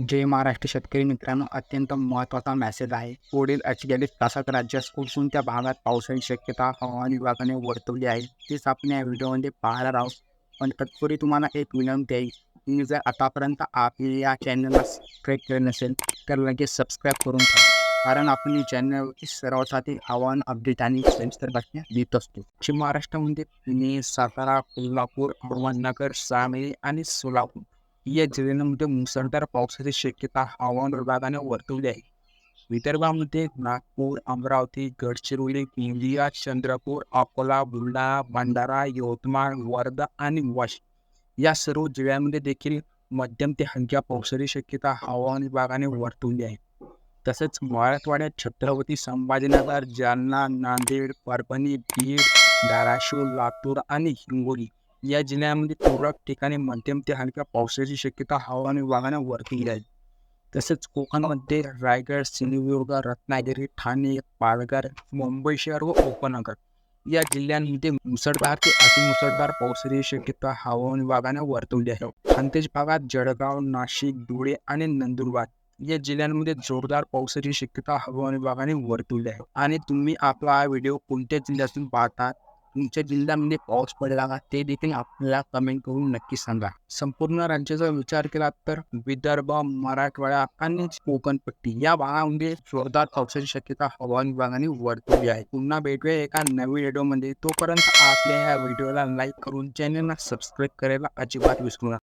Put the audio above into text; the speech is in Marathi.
जय महाराष्ट्र शेतकरी मित्रांनो अत्यंत महत्त्वाचा मॅसेज आहे. पुढील अठ्ठेचाळीस तासात राज्यात त्या भागात पावसाची शक्यता हवामान विभागाने वर्तवली आहे तेच आपण या व्हिडिओमध्ये पाहणार आहोत. पण तत्पूर्वी तुम्हाला एक विनंती आहे तुम्ही जर आतापर्यंत आपल्या या चॅनलला सबस्क्राईब केले नसेल तर लगेच सबस्क्राईब करून ठेवा. कारण आपण या चॅनलवरती सर्वांसाठी आव्हान अपडेट आणि सविस्तर बातम्या देत असतो. पश्चिम महाराष्ट्रामध्ये पुणे सातारा कोल्हापूर अहमदनगर सांगली आणि सोलापूर या जिल्ह्यांमध्ये म्हणजे मुसळधार पावसाची शक्यता हवामान विभागाने वर्तवली आहे. विदर्भामध्ये नागपूर अमरावती गडचिरोली गोंदिया चंद्रपूर अकोला बुलढाणा भंडारा यवतमाळ वर्धा आणि वाशिम या सर्व जिल्ह्यांमध्ये देखील मध्यम ते हलक्या पावसाची शक्यता हवामान विभागाने वर्तवली आहे. तसेच मराठवाड्यात छत्रपती संभाजीनगर जालना नांदेड परभणी बीड धाराशिव लातूर आणि हिंगोली या जिल्ह्यामध्ये तुरळक ठिकाणी मध्यम ते हलक्या पावसाची शक्यता हवामान विभागाने वर्तवली आहे तसेच कोकणामध्ये रायगड सिंधुदुर्ग रत्नागिरी ठाणे पालघर मुंबई शहर व उपनगर या जिल्ह्यांमध्ये मुसळधार ते अतिमुसळधार पावसाची शक्यता हवामान विभागाने वर्तवली आहे खानतेज भागात जळगाव नाशिक धुळे आणि नंदुरबार या जिल्ह्यांमध्ये जोरदार पावसाची शक्यता हवामान विभागाने वर्तवली आहे आणि तुम्ही आपला हा व्हिडिओ कोणत्या जिल्ह्यातून पाहता? तुमच्या जिल्ह्यामध्ये पाऊस पडला का ते देखील आपल्याला कमेंट करून नक्की सांगा. संपूर्ण राज्याचा विचार केला तर विदर्भ मराठवाडा आणि कोकणपट्टी या भागामध्ये जोरदार पावसाची शक्यता हवामान विभागाने वर्तवली आहे. पुन्हा भेटूया एका नवीन व्हिडिओमध्ये तोपर्यंत आपल्या या व्हिडिओला लाईक करून चॅनलला सबस्क्राईब करायला अजिबात विसरू नका.